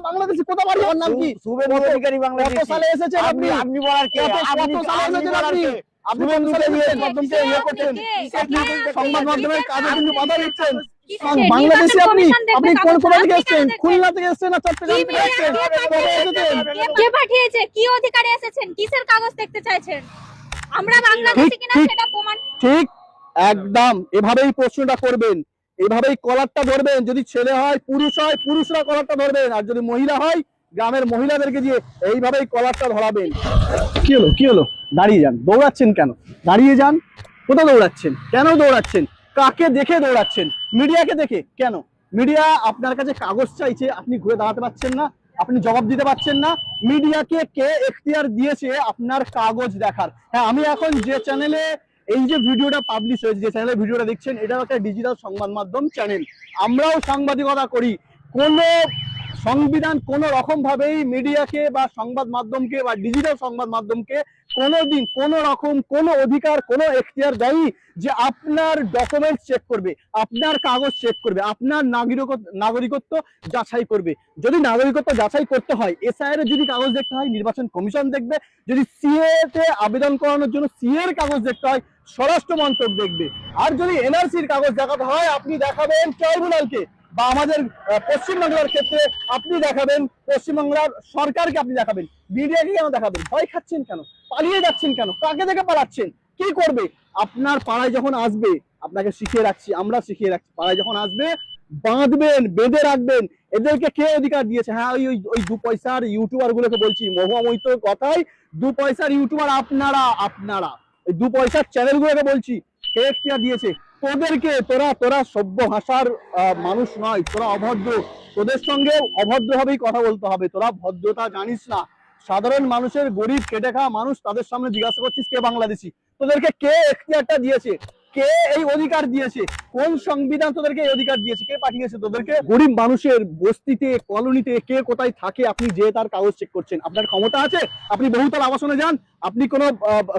বাংলাদেশি কোথা বাড়ি নাম কি? কত সালে এসেছেন আপনি আপনি? বলার কে? কত- সালে এসেছেন আপনি? কে? আপনি কোন সালে এসেছেন? মাধ্যমকে করছেন। আপনি সংবাদ মাধ্যমের কাজে কিন্তু বাধা দিচ্ছেন? বাংলাদেশে আপনি আপনি কোন কোথা থেকে এসেছেন? খুলনা থেকে এসেছেন না চট্টগ্রাম থেকে এসেছেন? কে পাঠিয়েছে? কি অধিকারে এসেছেন? কিসের কাগজ দেখতে চাইছেন আমরা বাংলাদেশি কিনা। সেটা প্রমাণ ঠিক একদম। এভাবেই প্রশ্নটা করবেন এভাবেই কলারটা ধরবেন। যদি ছেলে হয় পুরুষ হয় পুরুষরা কলারটা ধরবেন। আর যদি মহিলা হয় গ্রামের মহিলাদেরকে দিয়ে এইভাবেই কলারটা ধরাবেন। কি হলো কি হলো? দাঁড়িয়ে যান। দৌড়াচ্ছেন কেন? দাঁড়িয়ে যান। কোথাও দৌড়াচ্ছেন? কেন দৌড়াচ্ছেন? কাকে দেখে দৌড়াচ্ছেন? মিডিয়াকে দেখে। কেন? মিডিয়া আপনার কাছে কাগজ চাইছে আপনি ঘুরে দাঁড়াতে পারছেন না। আপনি জবাব দিতে পারছেন না। মিডিয়াকে কে এখতিয়ার দিয়েছে আপনার কাগজ দেখার। হ্যাঁ আমি এখন যে চ্যানেলে এই যে ভিডিওটা পাবলিশ হয়েছে, যে চ্যানেলে ভিডিওটা দেখছেন এটা একটা ডিজিটাল সংবাদ মাধ্যম চ্যানেল আমরাও সাংবাদিকতা করি। কোনো সংবিধান কোন রকম ভাবেই মিডিয়াকে বা সংবাদ মাধ্যমকে বা ডিজিটাল সংবাদ মাধ্যমকে কোনোদিন কোন রকম, কোন অধিকার, কোন এখতিয়ার দেয়নি যে আপনার ডকুমেন্ট চেক করবে, আপনার কাগজ চেক করবে, আপনার নাগরিকত্ব নাগরিকত্ব যাচাই করবে। যদি নাগরিকত্ব যাচাই করতে হয় এসআইআর এর যদি কাগজ দেখতে হয়, নির্বাচন কমিশন দেখবে, যদি সিএ তে আবেদন করানোর জন্য সিএ এর কাগজ দেখতে হয় স্বরাষ্ট্র মন্ত্রক দেখবে। আর যদি এনআরসির কাগজ দেখাতে হয়, আপনি দেখাবেন ট্রাইব্যুনালকে বা আমাদের পশ্চিমবাংলার ক্ষেত্রে আপনি দেখাবেন, পশ্চিমবাংলার সরকারকে আপনি দেখাবেন, মিডিয়াকে কেন দেখাবেন? ভয় খাচ্ছেন কেন? পালিয়ে যাচ্ছেন কেন? কাকে দেখে পালাচ্ছেন? কি করবে? আপনার পাড়ায় যখন আসবে, আপনাকে শিখিয়ে রাখছি, আমরা শিখিয়ে রাখছি, পাড়ায় যখন আসবে, বাঁধবেন, বেঁধে রাখবেন। এদেরকে কে অধিকার দিয়েছে? হ্যাঁ ওই ওই দু পয়সার ইউটিউবার গুলোকে বলছি মহুয়ামৈত কথাই, দু পয়সার ইউটিউবার আপনারা আপনারা। এই দু পয়সার চ্যানেল গুলোকে বলছি, কে এখতিয়ার দিয়েছে? তোদেরকে, তোরা তোরা সভ্য ভাষার মানুষ নয়, তোরা অভদ্র। তোদের সঙ্গে অভদ্রভাবেই কথা বলতে হবে। তোরা ভদ্রতা জানিস না। সাধারণ মানুষের গরিব, কেটে খাওয়া মানুষ, তাদের সামনে জিজ্ঞাসা করছিস কে বাংলাদেশি? তোদেরকে কে এখতিয়ারটা দিয়েছে? কে এই অধিকার দিয়েছে? কোন সংবিধান তোদেরকে এই অধিকার দিয়েছে? কে পাঠিয়েছে তোদেরকে? গরিব মানুষের বস্তিতে, কলোনিতে কে কোথায় থাকে, আপনি যে তার কাগজ চেক করছেন। আপনার ক্ষমতা আছে? আপনি বহুতল আবাসনে যান, আপনি কোনো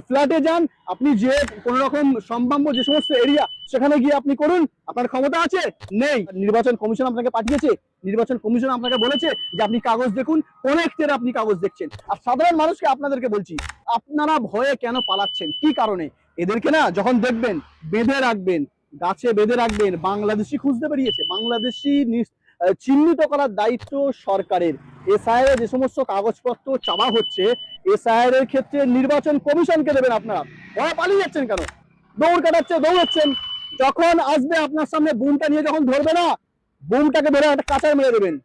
ফ্ল্যাটে যান, আপনি যে কোন রকম সম্ভাব্য যে সমস্ত এরিয়া সেখানে গিয়ে আপনি করুন। আপনার ক্ষমতা আছে? নেই। নির্বাচন কমিশন আপনাকে পাঠিয়েছে। নির্বাচন কমিশন আপনাকে বলেছে যে আপনি কাগজ দেখুন, কোন এখতিয়ারে আপনি কাগজ দেখছেন। আর সাধারণ মানুষকে আপনাদেরকে বলছি, আপনারা ভয়ে কেন পালাচ্ছেন? কি কারণে? এদেরকে না যখন দেখবেন, বেঁধে রাখবেন, গাছে বেঁধে রাখবেন, বাংলাদেশি খুঁজতে বেরিয়েছে। বাংলাদেশি চিহ্নিত করার দায়িত্ব সরকারের। এসআইআর যে সমস্ত কাগজপত্র চাওয়া হচ্ছে এসআইআর এর ক্ষেত্রে নির্বাচন কমিশনকে দেবেন আপনারা। ওরা পালিয়ে যাচ্ছেন কেন? দৌড় কাটাচ্ছে, দৌড়াচ্ছেন। যখন আসবে আপনার সামনে, বুমটা নিয়ে যখন ধরবে না, বুমটাকে ধরে একটা কাঁচায় মেরে দেবেন।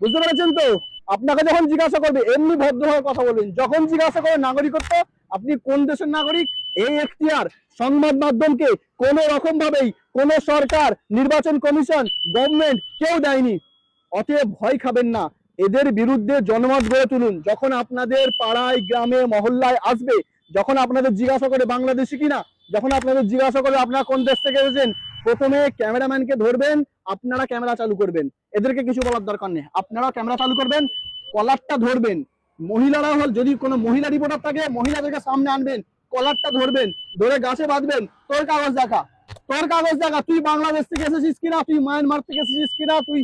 বুঝতে পেরেছেন তো? আপনাকে যখন জিজ্ঞাসা করবে, এমনি ভদ্রভাবে কথা বলবেন। যখন জিজ্ঞাসা করে নাগরিকত্ব, আপনি কোন দেশের নাগরিক? এই এখতিয়ার সংবাদ মাধ্যমকে কোন রকম ভাবেই কোন সরকার, নির্বাচন কমিশন গভর্নমেন্ট কেউ দেয়নি। অতএব ভয় খাবেন না। এদের বিরুদ্ধে জনমত গড়ে তুলুন। যখন আপনাদের পাড়ায়, গ্রামে, মহল্লায় আসবে, যখন আপনাদের জিজ্ঞাসা করে বাংলাদেশি কিনা, যখন আপনাদের জিজ্ঞাসা করে আপনারা কোন দেশ থেকে এসেছেন প্রথমে ক্যামেরাম্যানকে ধরবেন, আপনারা ক্যামেরা চালু করবেন। এদেরকে কিছু বলার দরকার নেই। আপনারাও ক্যামেরা চালু করবেন, কলারটা ধরবেন। মহিলারা হল যদি কোনো মহিলা রিপোর্টার থাকে, মহিলাদেরকে সামনে আনবেন, কলারটা ধরবেন, ধরে গাছে বাঁধবেন। তোর কাগজ দেখা। তোর কাগজ দেখা। তুই বাংলাদেশ থেকে এসেছিস কিনা? তুই মায়ানমার থেকে এসেছিস কিনা? তুই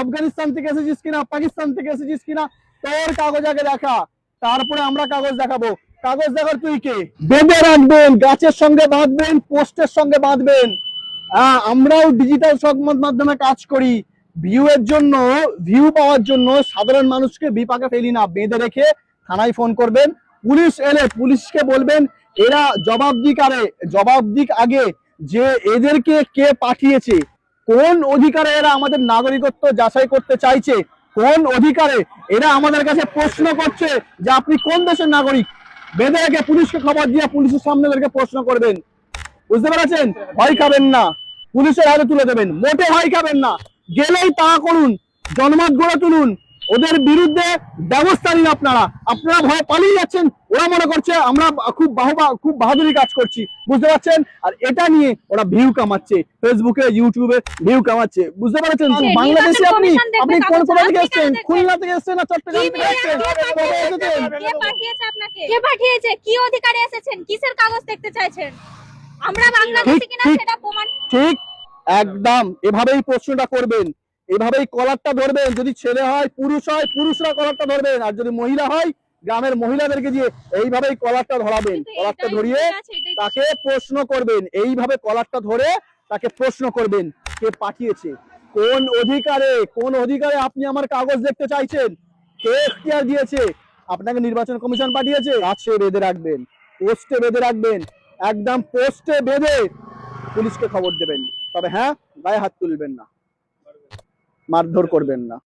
আফগানিস্তান থেকে এসেছিস কিনা? পাকিস্তান থেকে এসেছিস কিনা? তোর কাগজ আগে দেখা। তারপরে আমরা কাগজ দেখাবো। কাগজ দেখার তুই কে? বেঁধে রাখবেন, গাছের সঙ্গে বাঁধবেন, পোস্টের সঙ্গে বাঁধবেন। আমরাও ডিজিটাল সংবাদ মাধ্যমে কাজ করি। ভিউ এর জন্য ভিউ পাওয়ার জন্য সাধারণ মানুষকে বিপাকে ফেলি না। বেঁধে রেখে থানায় ফোন করবেন। পুলিশ এলে পুলিশকে বলবেন, এরা জবাব দিক আরে জবাব দিক আগে যে এদেরকে কে পাঠিয়েছে, কোন অধিকারে এরা আমাদের নাগরিকত্ব যাচাই করতে চাইছে, কোন অধিকারে এরা আমাদের কাছে প্রশ্ন করছে যে আপনি কোন দেশের নাগরিক? বেঁধে রেখে পুলিশকে খবর দিয়ে পুলিশের সামনে এদেরকে প্রশ্ন করবেন। বুঝতে পেরেছেন? ভয় খাবেন না। পুলিশের হাতে তুলে দেবেন। মোটে ভয় খাবেন না। গেলেই তা করুন। জনমত গড়ে তুলুন। ওদের বিরুদ্ধে ব্যবস্থা নিন আপনারা। আপনারা ভয় পালিয়ে যাচ্ছেন। ওরা মনে করছে আমরা খুব বাহবা খুব বাহাদুরি কাজ করছি। বুঝতে পারছেন? আর এটা নিয়ে ওরা ভিউ কামাচ্ছে। ফেসবুকে ইউটিউবে ভিউ কামাচ্ছে। বুঝতে পারছেন? বাংলাদেশে আপনি আপনি কোন কোথা থেকে এসেছেন? খুলনা থেকে এসেছেন না চট্টগ্রাম থেকে? এসেছেন? কে পাঠিয়েছে? আপনাকে? কে পাঠিয়েছে? কি অধিকারে এসেছেন? কিসের কাগজ দেখতে চাইছেন? আমরা বাংলাদেশি কিনা। সেটা প্রমাণ ঠিক একদম। এভাবেই প্রশ্নটা করবেন। এভাবেই কলারটা ধরবেন। যদি ছেলে হয় পুরুষ হয় পুরুষরা কলারটা ধরবেন। আর যদি মহিলা হয় গ্রামের মহিলাদেরকে দিয়ে এইভাবেই কলারটা ধরাবেন। কলারটা ধরিয়ে তাকে প্রশ্ন করবেন। এইভাবে কলারটা ধরে তাকে প্রশ্ন করবেন কে পাঠিয়েছে। কোন অধিকারে কোন অধিকারে আপনি আমার কাগজ দেখতে চাইছেন? কে এখতিয়ার দিয়েছে? আপনাকে নির্বাচন কমিশন পাঠিয়েছে। গাছে বেঁধে রাখবেন। পোস্টে বেঁধে রাখবেন। একদম পোস্টে বেঁধে পুলিশকে খবর দেবেন। তবে হ্যাঁ গায়ে হাত তুলবেন না। মারধর করবেন না।